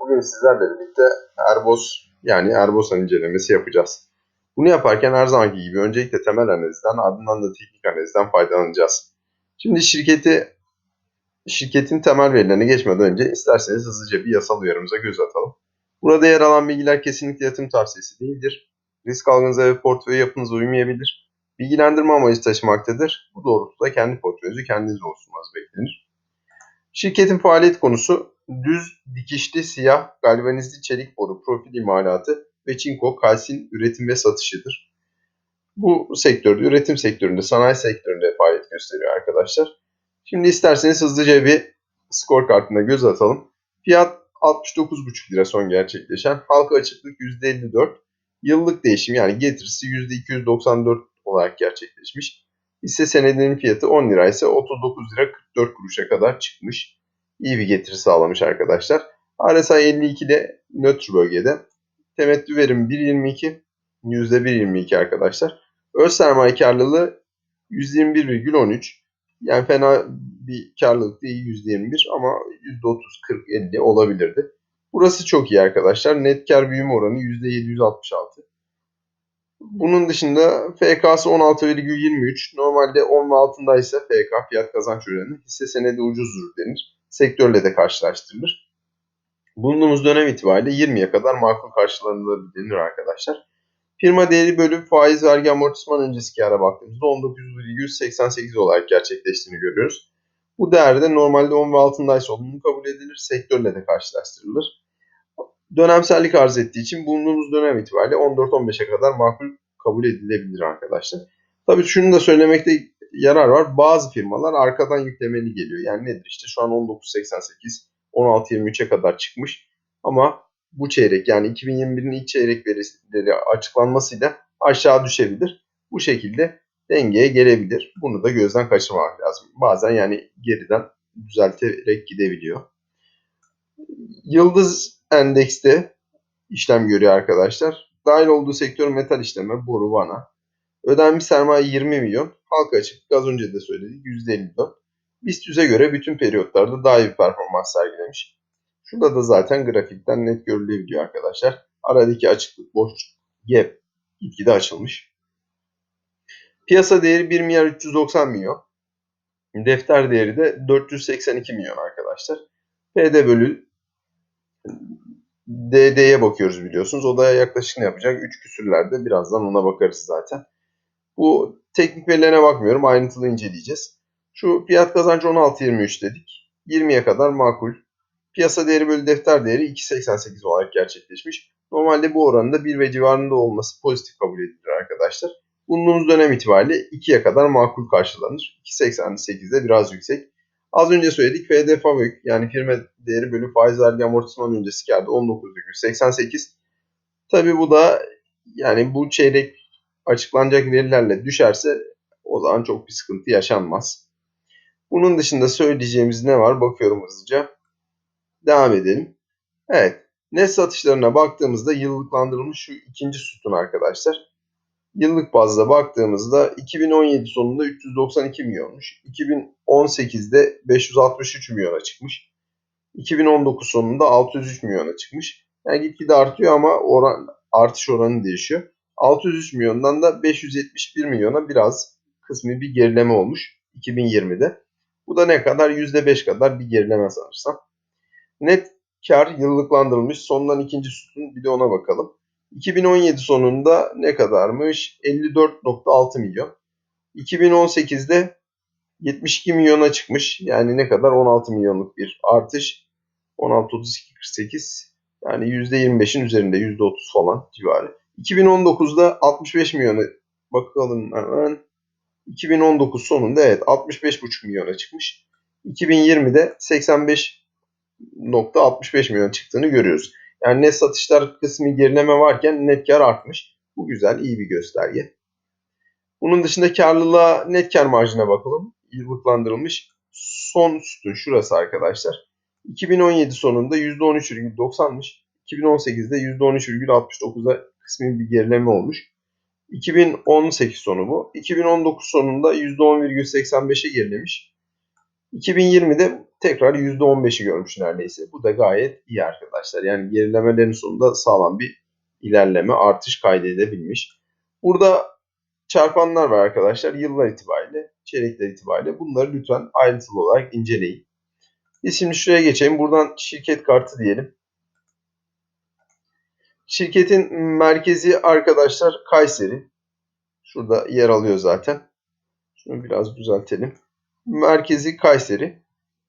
Bugün sizlerle birlikte Erbos yani Erbosan incelemesi yapacağız. Bunu yaparken her zamanki gibi öncelikle temel analizden ardından da teknik analizden faydalanacağız. Şimdi şirketi şirketin temel verilerine geçmeden önce isterseniz hızlıca bir yasal uyarımıza göz atalım. Burada yer alan bilgiler kesinlikle yatırım tavsiyesi değildir. Risk algınıza ve portföy yapınıza uymayabilir. Bilgilendirme amacı taşımaktadır. Bu doğrultuda kendi portföyünüzü kendiniz oluşturmanız beklenir. Şirketin faaliyet konusu düz dikişli siyah galvanizli çelik boru profil imalatı ve çinko kalsin üretim ve satışıdır. Bu sektörde, üretim sektöründe, sanayi sektöründe faaliyet gösteriyor arkadaşlar. Şimdi isterseniz hızlıca bir skor kartına göz atalım. Fiyat 69,5 lira son gerçekleşen. Halka açıklık %54. Yıllık değişim yani getirisi %294 olarak gerçekleşmiş. Hisse senedinin fiyatı 10 lira ise 39 lira 44 kuruşa kadar çıkmış. İyi bir getiri sağlamış arkadaşlar. RSI 52'de nötr bölgede. Temettü verimi 1.22. %1.22 arkadaşlar. Öz sermaye karlılığı 121,13. Yani fena bir karlılık değil %21 ama %30, 40, 50 olabilirdi. Burası çok iyi arkadaşlar. Net kar büyüme oranı %766. Bunun dışında FK'sı 16,23. Normalde 10 ve altındaysa FK fiyat kazanç oranı hisse senedi ucuzdur denir. Sektörle de karşılaştırılır. Bulunduğumuz dönem itibariyle 20'ye kadar makul karşılanılabilir arkadaşlar. Firma değeri bölü faiz vergi amortisman öncesi kâra baktığımızda 19,88 olarak gerçekleştiğini görüyoruz. Bu değerde normalde 10 ve altındaysa olumlu kabul edilir. Sektörle de karşılaştırılır dönemsellik arz ettiği için bulunduğumuz dönem itibariyle 14-15'e kadar makul kabul edilebilir arkadaşlar. Tabii şunu da söylemekte yarar var. Bazı firmalar arkadan yüklemeli geliyor. Yani nedir işte şu an 19.88, 16.23'e kadar çıkmış. Ama bu çeyrek yani 2021'in ilk çeyrek verileri açıklanmasıyla aşağı düşebilir. Bu şekilde dengeye gelebilir. Bunu da gözden kaçırmamak lazım. Bazen yani geriden düzelterek gidebiliyor. Yıldız endekste işlem görüyor arkadaşlar. Dahil olduğu sektör metal işleme, boru, vana. Ödenmiş sermaye 20 milyon. Halka açık az önce de söyledik %54. BIST 100'e göre bütün periyotlarda daha iyi bir performans sergilemiş. Şurada da zaten grafikten net görülebiliyor arkadaşlar. Aradaki açıklık boş gap gitgide açılmış. Piyasa değeri 1 milyar 390 milyon. Defter değeri de 482 milyon arkadaşlar. PD bölü DD'ye bakıyoruz biliyorsunuz. O da yaklaşık ne yapacak? 3 küsürlerde. Birazdan ona bakarız zaten. Bu teknik verilerine bakmıyorum. Ayrıntılı inceleyeceğiz. Şu fiyat kazancı 16.23 dedik. 20'ye kadar makul. Piyasa değeri bölü defter değeri 2.88 olarak gerçekleşmiş. Normalde bu oranın da 1 ve civarında olması pozitif kabul edilir arkadaşlar. Bulunduğumuz dönem itibariyle 2'ye kadar makul karşılanır. 2.88'de biraz yüksek. Az önce söyledik FD FAVÖK yani firma değeri bölü faiz vergi amortisman öncesi kârda 19,88. Tabi bu da yani bu çeyrek açıklanacak verilerle düşerse o zaman çok bir sıkıntı yaşanmaz. Bunun dışında söyleyeceğimiz ne var bakıyorum hızlıca. Devam edelim. Evet net satışlarına baktığımızda yıllıklandırılmış şu ikinci sütun arkadaşlar yıllık bazda baktığımızda 2017 sonunda 392 milyonmuş. 2018'de 563 milyona çıkmış. 2019 sonunda 603 milyona çıkmış. Yani gitgide artıyor ama oran, artış oranı değişiyor. 603 milyondan da 571 milyona biraz kısmi bir gerileme olmuş 2020'de. Bu da ne kadar? %5 kadar bir gerileme sanırsam. Net kar yıllıklandırılmış. Sondan ikinci sütun bir de ona bakalım. 2017 sonunda ne kadarmış? 54.6 milyon. 2018'de 72 milyona çıkmış. Yani ne kadar? 16 milyonluk bir artış. 16, 32, 48 yani %25'in üzerinde %30 falan civarı. 2019'da 65 milyona bakalım hemen. 2019 sonunda evet 65,5 milyona çıkmış. 2020'de 85.65 milyon çıktığını görüyoruz. Yani net satışlar kısmı gerileme varken net kar artmış. Bu güzel, iyi bir gösterge. Bunun dışında karlılığa net kar marjına bakalım. Yıllıklandırılmış son sütun şurası arkadaşlar. 2017 sonunda %13,90'mış. 2018'de %13,69'a kısmi bir gerileme olmuş. 2018 sonu bu. 2019 sonunda %10,85'e gerilemiş. 2020'de tekrar %15'i görmüş neredeyse. Bu da gayet iyi arkadaşlar. Yani gerilemelerin sonunda sağlam bir ilerleme, artış kaydedebilmiş. Burada çarpanlar var arkadaşlar. Yıllar itibariyle, çeyrekler itibariyle. Bunları lütfen ayrıntılı olarak inceleyin. Biz şimdi şuraya geçelim. Buradan şirket kartı diyelim. Şirketin merkezi arkadaşlar Kayseri. Şurada yer alıyor zaten. Şunu biraz düzeltelim. Merkezi Kayseri.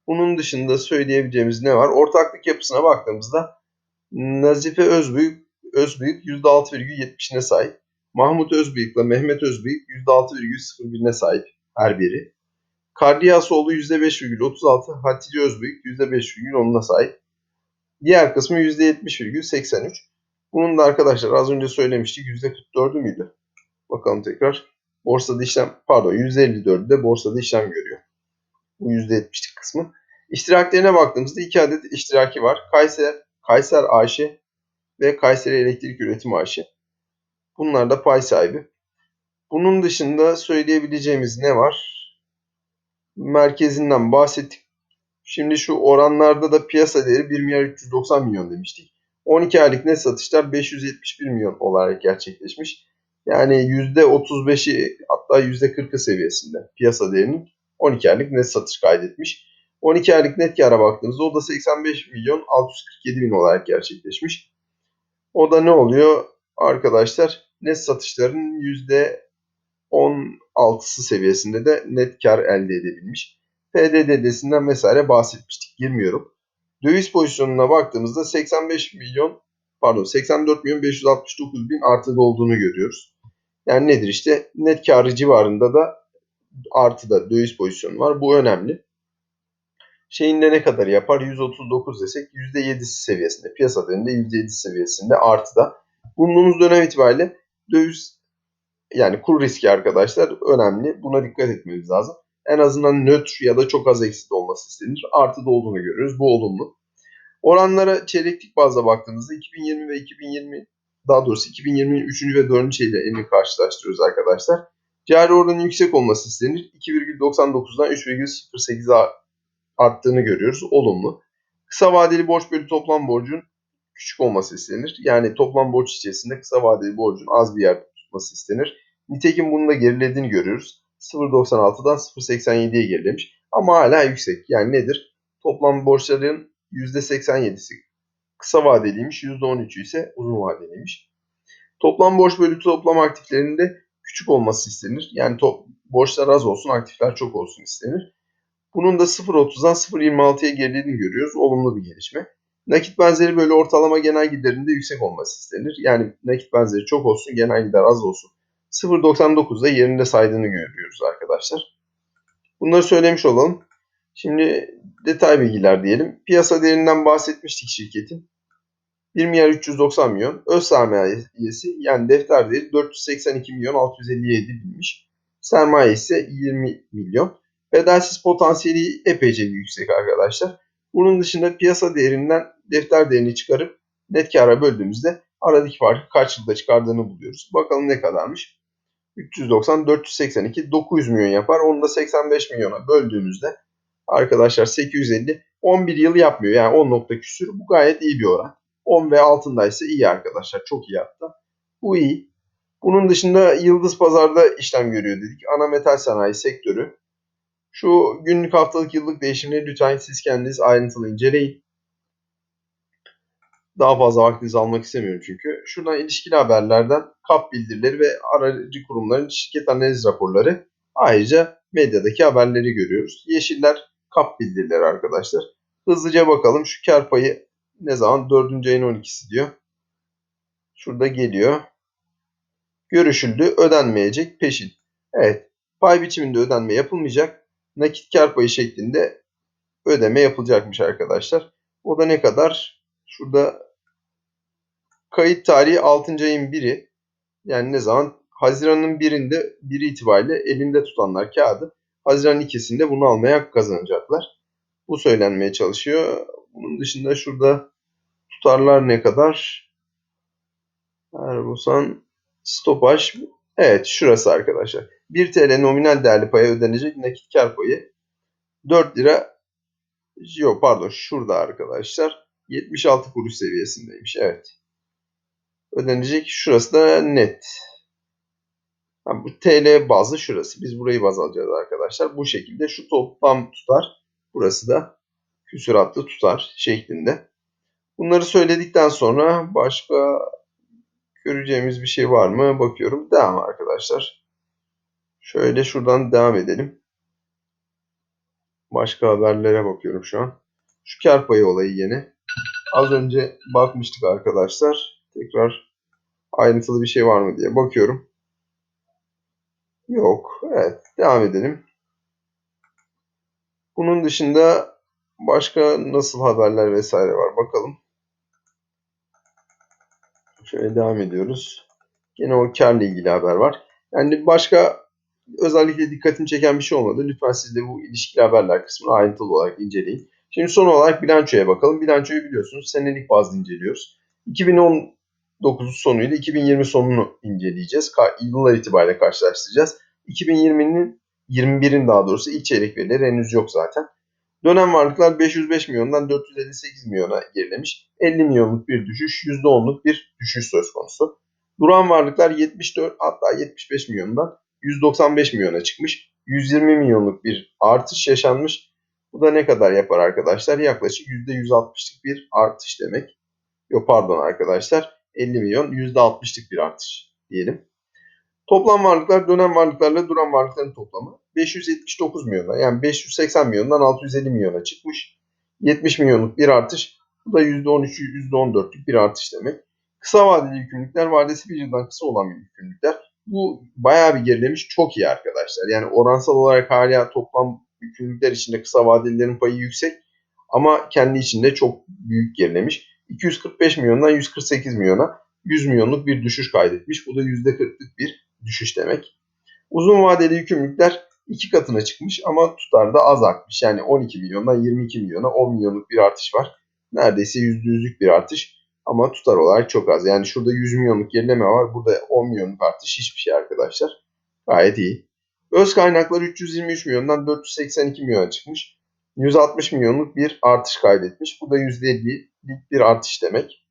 Bunun dışında söyleyebileceğimiz ne var? Ortaklık yapısına baktığımızda Nazife Özbüyük, Özbüyük %6,70'ine sahip. Mahmut Özbüyük ile Mehmet Özbüyük %6,01'ine sahip her biri. Kardiyasoğlu %5,36, Hatice Özbüyük %5,10'una sahip. Diğer kısmı %70,83. Bunun da arkadaşlar az önce söylemiştik %44'ü müydü? Bakalım tekrar. Borsada işlem pardon %54'ü de borsada işlem görüyor. Bu %70'lik kısmı. İştiraklerine baktığımızda iki adet iştiraki var. Kayser, Kayser AŞ ve Kayseri Elektrik Üretim AŞ. Bunlar da pay sahibi. Bunun dışında söyleyebileceğimiz ne var? Merkezinden bahsettik. Şimdi şu oranlarda da piyasa değeri 1 milyar 390 milyon demiştik. 12 aylık net satışlar 571 milyon olarak gerçekleşmiş. Yani %35'i hatta %40'ı seviyesinde piyasa değerinin 12 aylık net satış kaydetmiş. 12 aylık net kâra baktığımızda o da 85 milyon 647 bin olarak gerçekleşmiş. O da ne oluyor arkadaşlar? Net satışların %16'sı seviyesinde de net kar elde edebilmiş. PDD'sinden vesaire bahsetmiştik. Girmiyorum. Döviz pozisyonuna baktığımızda 85 milyon pardon 84 milyon 569 bin artıda olduğunu görüyoruz. Yani nedir işte net karı civarında da artıda döviz pozisyonu var. Bu önemli. Şeyinde ne kadar yapar? 139 desek %7'si seviyesinde. Piyasa değerinde %7 seviyesinde artıda. Bulunduğumuz dönem itibariyle döviz yani kur riski arkadaşlar önemli. Buna dikkat etmemiz lazım. En azından nötr ya da çok az eksi olması istenir. Artıda olduğunu görüyoruz. Bu olumlu. Oranlara çeyreklik bazda baktığımızda 2020 ve 2020 daha doğrusu 2020'nin 3. ve 4. çeyreğini karşılaştırıyoruz arkadaşlar. Cari oranın yüksek olması istenir. 2,99'dan 3,08'a arttığını görüyoruz. Olumlu. Kısa vadeli borç bölü toplam borcun küçük olması istenir. Yani toplam borç içerisinde kısa vadeli borcun az bir yer tutması istenir. Nitekim bunun da gerilediğini görüyoruz. 0.96'dan 0.87'ye gerilemiş. Ama hala yüksek. Yani nedir? Toplam borçların %87'si kısa vadeliymiş, %13'ü ise uzun vadeliymiş. Toplam borç bölü toplam aktiflerinde küçük olması istenir. Yani top, borçlar az olsun, aktifler çok olsun istenir. Bunun da 0.30'dan 0.26'ya gerilediğini görüyoruz. Olumlu bir gelişme. Nakit benzeri böyle ortalama genel giderinde yüksek olması istenir. Yani nakit benzeri çok olsun, genel gider az olsun. 0.99'da yerinde saydığını görüyoruz arkadaşlar. Bunları söylemiş olalım. Şimdi detay bilgiler diyelim. Piyasa değerinden bahsetmiştik şirketin. 1 milyar 390 milyon. Öz sermayesi yani defter değeri 482 milyon 657 binmiş. Sermaye ise 20 milyon. Bedelsiz potansiyeli epeyce yüksek arkadaşlar. Bunun dışında piyasa değerinden defter değerini çıkarıp net kara böldüğümüzde aradaki farkı kaç yılda çıkardığını buluyoruz. Bakalım ne kadarmış. 390, 482, 900 milyon yapar. Onu da 85 milyona böldüğümüzde arkadaşlar 850, 11 yıl yapmıyor. Yani 10 nokta küsür. Bu gayet iyi bir oran. 10 ve altındaysa iyi arkadaşlar. Çok iyi hatta. Bu iyi. Bunun dışında Yıldız Pazar'da işlem görüyor dedik. Ana metal sanayi sektörü. Şu günlük haftalık yıllık değişimleri lütfen siz kendiniz ayrıntılı inceleyin. Daha fazla vaktinizi almak istemiyorum çünkü. Şuradan ilişkili haberlerden kap bildirileri ve aracı kurumların şirket analiz raporları. Ayrıca medyadaki haberleri görüyoruz. Yeşiller kap bildirileri arkadaşlar. Hızlıca bakalım şu kar payı ne zaman? 4. ayın 12'si diyor. Şurada geliyor. Görüşüldü. Ödenmeyecek peşin. Evet. Pay biçiminde ödenme yapılmayacak. Nakit kar payı şeklinde ödeme yapılacakmış arkadaşlar. O da ne kadar? Şurada kayıt tarihi 6. ayın 1'i. Yani ne zaman? Haziran'ın 1'inde 1 itibariyle elinde tutanlar kağıdı. Haziran 2'sinde bunu almaya hak kazanacaklar. Bu söylenmeye çalışıyor. Bunun dışında şurada tutarlar ne kadar? Erbosan stopaj. Evet şurası arkadaşlar. 1 TL nominal değerli paya ödenecek nakit kar payı 4 lira Yok pardon şurada arkadaşlar. 76 kuruş seviyesindeymiş. Evet. Ödenecek. Şurası da net. Ha, bu TL bazı şurası. Biz burayı baz alacağız arkadaşlar. Bu şekilde şu toplam tutar. Burası da küsuratlı tutar şeklinde. Bunları söyledikten sonra başka göreceğimiz bir şey var mı? Bakıyorum. Devam arkadaşlar. Şöyle şuradan devam edelim. Başka haberlere bakıyorum şu an. Şu kar payı olayı yine. Az önce bakmıştık arkadaşlar. Tekrar ayrıntılı bir şey var mı diye bakıyorum. Yok. Evet. Devam edelim. Bunun dışında başka nasıl haberler vesaire var bakalım. Şöyle devam ediyoruz. Yine o karla ilgili haber var. Yani başka özellikle dikkatimi çeken bir şey olmadı. Lütfen siz de bu ilişkili haberler kısmını ayrıntılı olarak inceleyin. Şimdi son olarak bilançoya bakalım. Bilançoyu biliyorsunuz senelik bazda inceliyoruz. 2019 sonuyla 2020 sonunu inceleyeceğiz. Yıllar itibariyle karşılaştıracağız. 2020'nin 21'in daha doğrusu ilk çeyrek verileri henüz yok zaten. Dönem varlıklar 505 milyondan 458 milyona gerilemiş. 50 milyonluk bir düşüş, %10'luk bir düşüş söz konusu. Duran varlıklar 74 hatta 75 milyondan 195 milyona çıkmış. 120 milyonluk bir artış yaşanmış. Bu da ne kadar yapar arkadaşlar? Yaklaşık %160'lık bir artış demek. Yok pardon arkadaşlar 50 milyon %60'lık bir artış diyelim. Toplam varlıklar dönem varlıklarla duran varlıkların toplamı 579 milyona yani 580 milyondan 650 milyona çıkmış. 70 milyonluk bir artış. Bu da %13, %14'lük bir artış demek. Kısa vadeli yükümlülükler vadesi bir yıldan kısa olan yükümlülükler. Bu bayağı bir gerilemiş. Çok iyi arkadaşlar. Yani oransal olarak hala toplam yükümlülükler içinde kısa vadelilerin payı yüksek. Ama kendi içinde çok büyük gerilemiş. 245 milyondan 148 milyona 100 milyonluk bir düşüş kaydetmiş. Bu da %40'lık bir düşüş demek. Uzun vadeli yükümlülükler iki katına çıkmış ama tutarda az artmış. Yani 12 milyondan 22 milyona 10 milyonluk bir artış var. Neredeyse %100'lük bir artış ama tutar olarak çok az. Yani şurada 100 milyonluk gerileme var. Burada 10 milyonluk artış hiçbir şey arkadaşlar. Gayet iyi. Öz kaynaklar 323 milyondan 482 milyona çıkmış. 160 milyonluk bir artış kaydetmiş. Bu da %50'lik bir artış demek.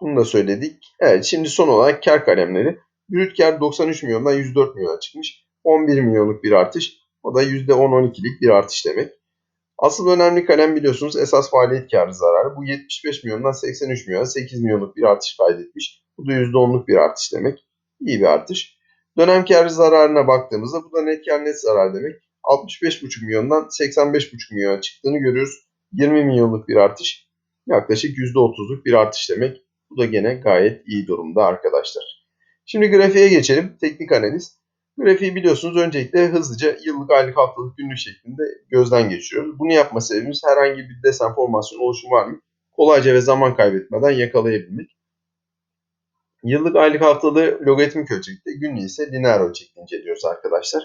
Bunu da söyledik. Evet şimdi son olarak kar kalemleri. Brüt kar 93 milyondan 104 milyona çıkmış. 11 milyonluk bir artış. O da %10-12'lik bir artış demek. Asıl önemli kalem biliyorsunuz esas faaliyet karı zararı. Bu 75 milyondan 83 milyona 8 milyonluk bir artış kaydetmiş. Bu da %10'luk bir artış demek. İyi bir artış. Dönem karı zararına baktığımızda bu da net kar net zarar demek. 65,5 milyondan 85,5 milyona çıktığını görüyoruz. 20 milyonluk bir artış. Yaklaşık %30'luk bir artış demek. Bu da gene gayet iyi durumda arkadaşlar. Şimdi grafiğe geçelim. Teknik analiz. Grafiği biliyorsunuz öncelikle hızlıca yıllık, aylık, haftalık, günlük şeklinde gözden geçiriyoruz. Bunu yapma sebebimiz herhangi bir desen formasyon oluşumu var mı? Kolayca ve zaman kaybetmeden yakalayabilmek. Yıllık, aylık, haftalığı logaritmik ölçekte, günlüğü ise lineer ölçekte inceliyoruz arkadaşlar.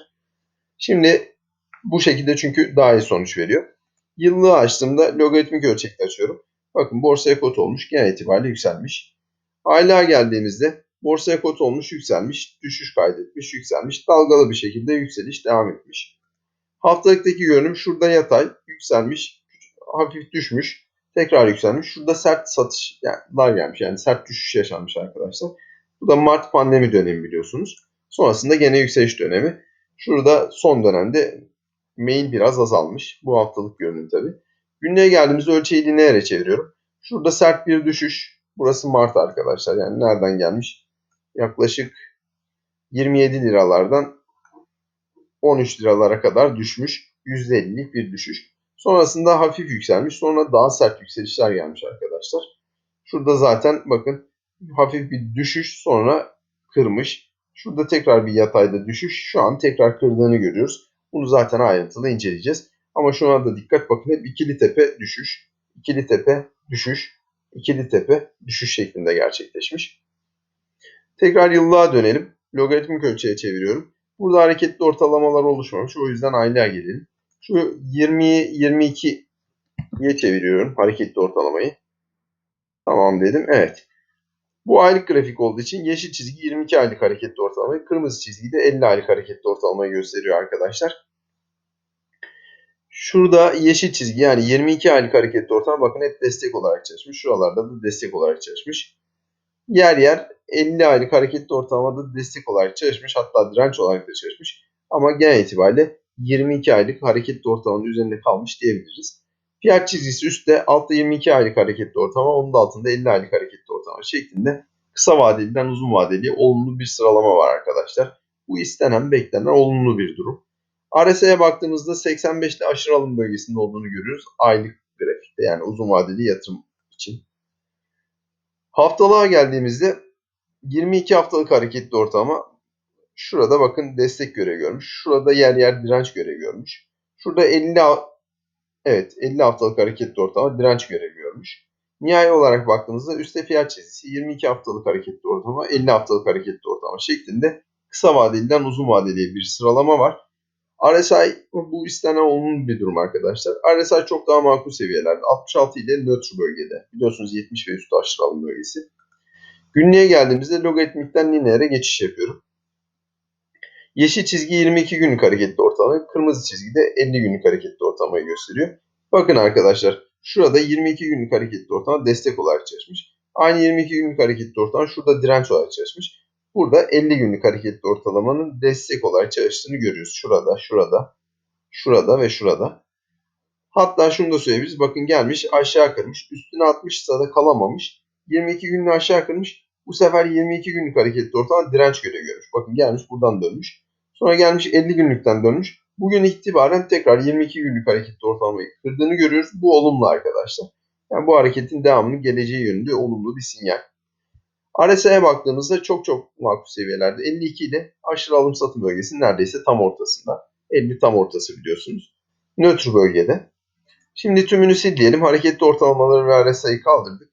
Şimdi bu şekilde çünkü daha iyi sonuç veriyor. Yıllığı açtığımda logaritmik ölçekte açıyorum. Bakın borsaya kot olmuş. Genel itibariyle yükselmiş. Aylığa geldiğimizde borsaya kot olmuş, yükselmiş, düşüş kaydetmiş, yükselmiş. Dalgalı bir şekilde yükseliş devam etmiş. Haftalıktaki görünüm şurada yatay, yükselmiş, hafif düşmüş, tekrar yükselmiş. Şurada sert satışlar gelmiş yani sert düşüş yaşanmış arkadaşlar. Bu da Mart pandemi dönemi biliyorsunuz. Sonrasında gene yükseliş dönemi. Şurada son dönemde mail biraz azalmış. Bu haftalık görünüm tabi. Günlüğe geldiğimizde ölçeği lineere çeviriyorum. Şurada sert bir düşüş. Burası Mart arkadaşlar. Yani nereden gelmiş? Yaklaşık 27 liralardan 13 liralara kadar düşmüş. %50'lik bir düşüş. Sonrasında hafif yükselmiş. Sonra daha sert yükselişler gelmiş arkadaşlar. Şurada zaten bakın hafif bir düşüş sonra kırmış. Şurada tekrar bir yatayda düşüş. Şu an tekrar kırdığını görüyoruz. Bunu zaten ayrıntılı inceleyeceğiz. Ama şuna da dikkat bakın hep ikili tepe düşüş, ikili tepe düşüş, ikili tepe düşüş şeklinde gerçekleşmiş. Tekrar yıllığa dönelim. Logaritmik ölçüye çeviriyorum. Burada hareketli ortalamalar oluşmamış. O yüzden aylığa gelelim. Şu 20'yi 22'ye çeviriyorum hareketli ortalamayı. Tamam dedim. Evet. Bu aylık grafik olduğu için yeşil çizgi 22 aylık hareketli ortalamayı, kırmızı çizgi de 50 aylık hareketli ortalamayı gösteriyor arkadaşlar. Şurada yeşil çizgi yani 22 aylık hareketli ortam bakın hep destek olarak çalışmış. Şuralarda da destek olarak çalışmış. Yer yer 50 aylık hareketli ortalamada destek olarak çalışmış. Hatta direnç olarak da çalışmış. Ama genel itibariyle 22 aylık hareketli ortalamanın üzerinde kalmış diyebiliriz. Fiyat çizgisi üstte, altta 22 aylık hareketli ortalama, onun da altında 50 aylık hareketli ortalama şeklinde kısa vadeliden uzun vadeli olumlu bir sıralama var arkadaşlar. Bu istenen, beklenen olumlu bir durum. RSI'ye baktığımızda 85'te aşırı alım bölgesinde olduğunu görüyoruz. Aylık grafikte yani uzun vadeli yatırım için. Haftalığa geldiğimizde 22 haftalık hareketli ortalama şurada bakın destek görevi görmüş. Şurada yer yer direnç görevi görmüş. Şurada 50 evet 50 haftalık hareketli ortalama direnç görevi görmüş. Nihai olarak baktığımızda üstte fiyat çizgisi 22 haftalık hareketli ortalama 50 haftalık hareketli ortalama şeklinde kısa vadeliden uzun vadeli bir sıralama var. RSI bu istenen olumlu bir durum arkadaşlar. RSI çok daha makul seviyelerde. 66 ile nötr bölgede. Biliyorsunuz 70 ve üstü aşırı alım bölgesi. Günlüğe geldiğimizde logaritmikten lineere geçiş yapıyorum. Yeşil çizgi 22 günlük hareketli ortalamayı, kırmızı çizgi de 50 günlük hareketli ortalamayı gösteriyor. Bakın arkadaşlar şurada 22 günlük hareketli ortalama destek olarak çalışmış. Aynı 22 günlük hareketli ortalama şurada direnç olarak çalışmış. Burada 50 günlük hareketli ortalamanın destek olarak çalıştığını görüyoruz. Şurada, şurada, şurada ve şurada. Hatta şunu da söyleyebiliriz. Bakın gelmiş aşağı kırmış. Üstüne 60 da kalamamış. 22 günlük aşağı kırmış. Bu sefer 22 günlük hareketli ortalama direnç görevi görmüş. Bakın gelmiş buradan dönmüş. Sonra gelmiş 50 günlükten dönmüş. Bugün itibaren tekrar 22 günlük hareketli ortalamayı kırdığını görüyoruz. Bu olumlu arkadaşlar. Yani bu hareketin devamının geleceği yönünde olumlu bir sinyal. RSI'ye baktığımızda çok çok makul seviyelerde. 52 ile aşırı alım satım bölgesinin neredeyse tam ortasında. 50 tam ortası biliyorsunuz. Nötr bölgede. Şimdi tümünü diyelim. Hareketli ortalamaları ve RSI'yi kaldırdık.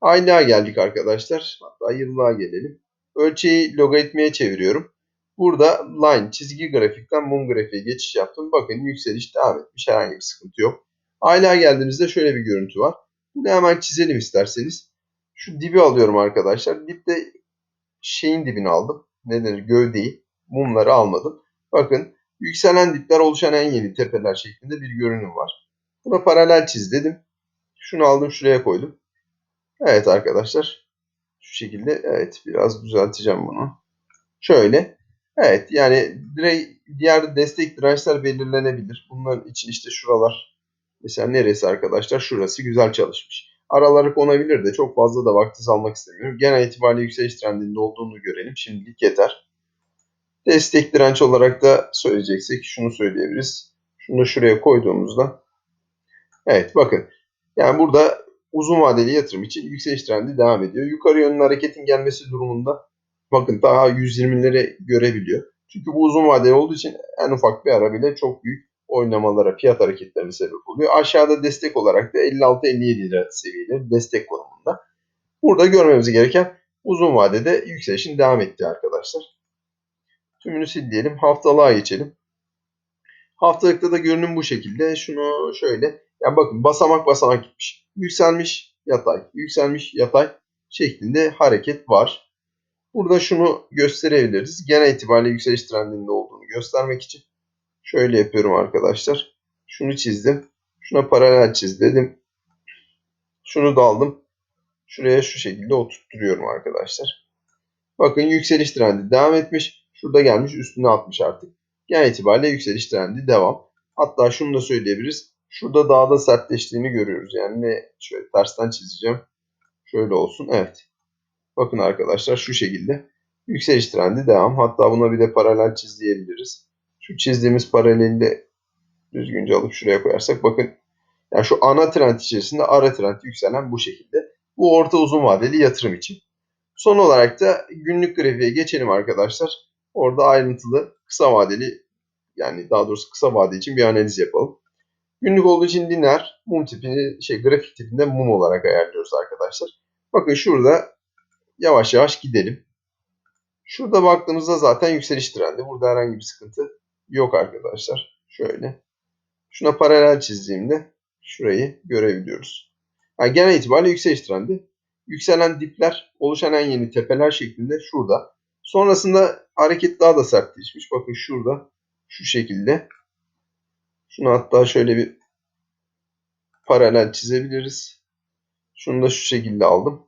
Aylığa geldik arkadaşlar. Hatta yıllığa gelelim. Ölçeği logaritmaya çeviriyorum. Burada line çizgi grafikten mum grafiğe geçiş yaptım. Bakın yükseliş devam etmiş. Herhangi bir sıkıntı yok. Aylığa geldiğimizde şöyle bir görüntü var. Bunu hemen çizelim isterseniz. Şu dibi alıyorum arkadaşlar. Dipte şeyin dibini aldım. Ne? Gövdeyi. Mumları almadım. Bakın yükselen dipler oluşan en yeni tepeler şeklinde bir görünüm var. Buna paralel çiz dedim. Şunu aldım şuraya koydum. Evet arkadaşlar. Şu şekilde evet biraz düzelteceğim bunu. Şöyle. Evet yani diğer destek dirençler belirlenebilir. Bunların için işte şuralar. Mesela neresi arkadaşlar? Şurası güzel çalışmış. Araları konabilir de çok fazla da vaktiniz almak istemiyorum. Genel itibariyle yükseliş trendinde olduğunu görelim. Şimdilik yeter. Destek direnç olarak da söyleyeceksek şunu söyleyebiliriz. Şunu da şuraya koyduğumuzda. Evet bakın. Yani burada uzun vadeli yatırım için yükseliş trendi devam ediyor. Yukarı yönlü hareketin gelmesi durumunda bakın daha 120'leri görebiliyor. Çünkü bu uzun vadeli olduğu için en ufak bir ara bile çok büyük oynamalara, fiyat hareketlerine sebep oluyor. Aşağıda destek olarak da 56-57 lira seviyeleri destek konumunda. Burada görmemiz gereken uzun vadede yükselişin devam ettiği arkadaşlar. Tümünü sil diyelim. Haftalığa geçelim. Haftalıkta da görünüm bu şekilde. Şunu şöyle. Yani bakın basamak basamak gitmiş. Yükselmiş yatay, yükselmiş yatay şeklinde hareket var. Burada şunu gösterebiliriz. Genel itibariyle yükseliş trendinde olduğunu göstermek için. Şöyle yapıyorum arkadaşlar. Şunu çizdim. Şuna paralel çiz dedim. Şunu da aldım. Şuraya şu şekilde oturtturuyorum arkadaşlar. Bakın yükseliş trendi devam etmiş. Şurada gelmiş üstüne atmış artık. Genel itibariyle yükseliş trendi devam. Hatta şunu da söyleyebiliriz. Şurada daha da sertleştiğini görüyoruz. Yani ne şöyle tersten çizeceğim. Şöyle olsun. Evet. Bakın arkadaşlar şu şekilde. Yükseliş trendi devam. Hatta buna bir de paralel çiz diyebiliriz. Şu çizdiğimiz paraleli de düzgünce alıp şuraya koyarsak bakın yani şu ana trend içerisinde ara trend yükselen bu şekilde. Bu orta uzun vadeli yatırım için. Son olarak da günlük grafiğe geçelim arkadaşlar. Orada ayrıntılı kısa vadeli yani daha doğrusu kısa vade için bir analiz yapalım. Günlük olduğu için lineer mum tipini şey grafik tipinde mum olarak ayarlıyoruz arkadaşlar. Bakın şurada yavaş yavaş gidelim. Şurada baktığımızda zaten yükseliş trendi. Burada herhangi bir sıkıntı yok arkadaşlar. Şöyle. Şuna paralel çizdiğimde şurayı görebiliyoruz. Yani genel itibariyle yükseliş trendi. Yükselen dipler, oluşan en yeni tepeler şeklinde şurada. Sonrasında hareket daha da sertleşmiş. Bakın şurada şu şekilde. Şunu hatta şöyle bir paralel çizebiliriz. Şunu da şu şekilde aldım.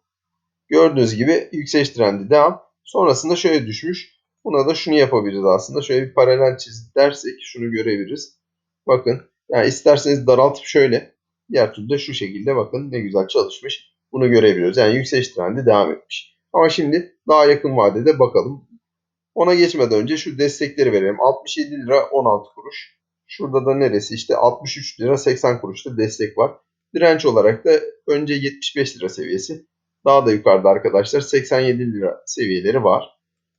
Gördüğünüz gibi yükseliş trendi devam. Sonrasında şöyle düşmüş. Buna da şunu yapabiliriz aslında. Şöyle bir paralel çiz dersek şunu görebiliriz. Bakın yani isterseniz daraltıp şöyle diğer türlü de şu şekilde bakın ne güzel çalışmış. Bunu görebiliyoruz. Yani yükseliş trendi devam etmiş. Ama şimdi daha yakın vadede bakalım. Ona geçmeden önce şu destekleri verelim. 67 lira 16 kuruş. Şurada da neresi? İşte 63 lira 80 kuruşta destek var. Direnç olarak da önce 75 lira seviyesi. Daha da yukarıda arkadaşlar 87 lira seviyeleri var.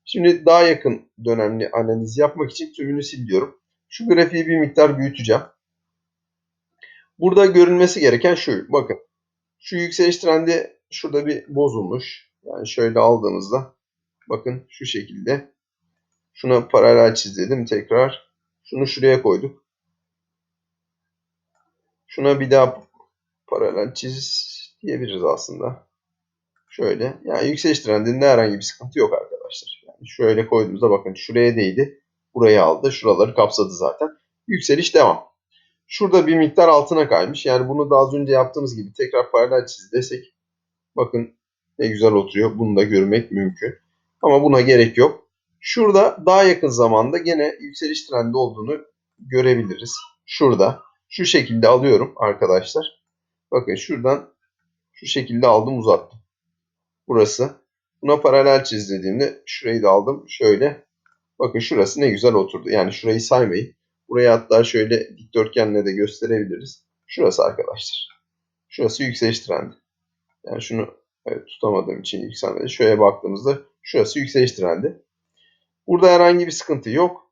Şimdi daha yakın dönemli analiz yapmak için tümünü siliyorum. Şu grafiği bir miktar büyüteceğim. Burada görülmesi gereken şu. Bakın. Şu yükseliş trendi şurada bir bozulmuş. Yani şöyle aldığımızda bakın şu şekilde. Şuna paralel çizdim tekrar. Şunu şuraya koyduk. Şuna bir daha paralel çiz diyebiliriz aslında. Şöyle. Yani yükseliş trendinde herhangi bir sıkıntı yok arkadaşlar. Şöyle koyduğumuzda bakın şuraya değdi. Burayı aldı. Şuraları kapsadı zaten. Yükseliş devam. Şurada bir miktar altına kaymış. Yani bunu da az önce yaptığımız gibi tekrar paralel çiz desek bakın ne güzel oturuyor. Bunu da görmek mümkün. Ama buna gerek yok. Şurada daha yakın zamanda gene yükseliş trendi olduğunu görebiliriz. Şurada şu şekilde alıyorum arkadaşlar. Bakın şuradan şu şekilde aldım uzattım. Burası. Buna paralel çiz dediğimde şurayı da aldım. Şöyle. Bakın şurası ne güzel oturdu. Yani şurayı saymayın. Burayı hatta şöyle dikdörtgenle de gösterebiliriz. Şurası arkadaşlar. Şurası yükseliş trendi. Yani şunu evet, tutamadığım için yükselmedi. Şöyle baktığımızda şurası yükseliş trendi. Burada herhangi bir sıkıntı yok.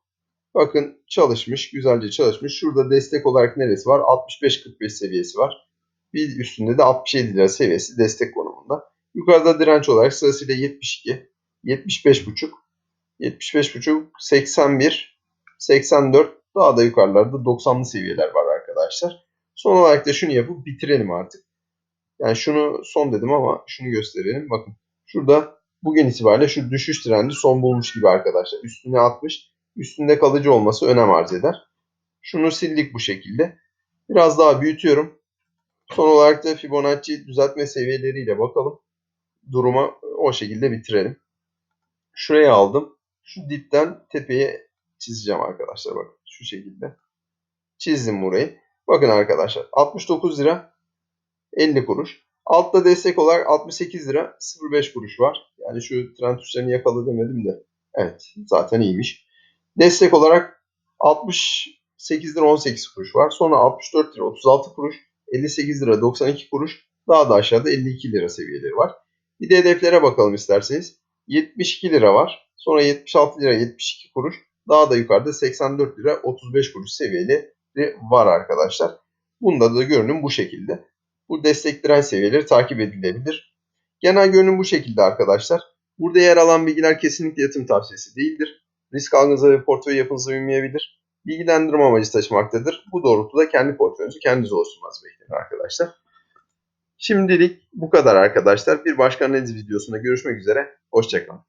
Bakın çalışmış, güzelce çalışmış. Şurada destek olarak neresi var? 65-45 seviyesi var. Bir üstünde de 67 lira seviyesi destek konumunda. Yukarıda direnç olarak sırasıyla 72, 75.5, 75.5, 81, 84, daha da yukarılarda 90'lı seviyeler var arkadaşlar. Son olarak da şunu yapıp bitirelim artık. Yani şunu son dedim ama şunu gösterelim. Bakın şurada bugün itibariyle şu düşüş trendi son bulmuş gibi arkadaşlar. Üstüne atmış. Üstünde kalıcı olması önem arz eder. Şunu sildik bu şekilde. Biraz daha büyütüyorum. Son olarak da Fibonacci düzeltme seviyeleriyle bakalım. Duruma o şekilde bitirelim. Şuraya aldım. Şu dipten tepeye çizeceğim arkadaşlar. Bakın şu şekilde. Çizdim burayı. Bakın arkadaşlar 69 lira 50 kuruş. Altta destek olarak 68 lira 05 kuruş var. Yani şu trend tuşlarını yakala demedim de. Evet zaten iyiymiş. Destek olarak 68 lira 18 kuruş var. Sonra 64 lira 36 kuruş. 58 lira 92 kuruş. Daha da aşağıda 52 lira seviyeleri var. Bir de hedeflere bakalım isterseniz. 72 lira var. Sonra 76 lira 72 kuruş. Daha da yukarıda 84 lira 35 kuruş seviyeleri var arkadaşlar. Bunda da görünüm bu şekilde. Bu destek direnç seviyeleri takip edilebilir. Genel görünüm bu şekilde arkadaşlar. Burada yer alan bilgiler kesinlikle yatırım tavsiyesi değildir. Risk algınıza ve portföy yapınıza uymayabilir. Bilgilendirme amacı taşımaktadır. Bu doğrultuda kendi portföyünüzü kendiniz oluşturmanız beklenir arkadaşlar. Şimdilik bu kadar arkadaşlar. Bir başka analiz videosunda görüşmek üzere. Hoşçakalın.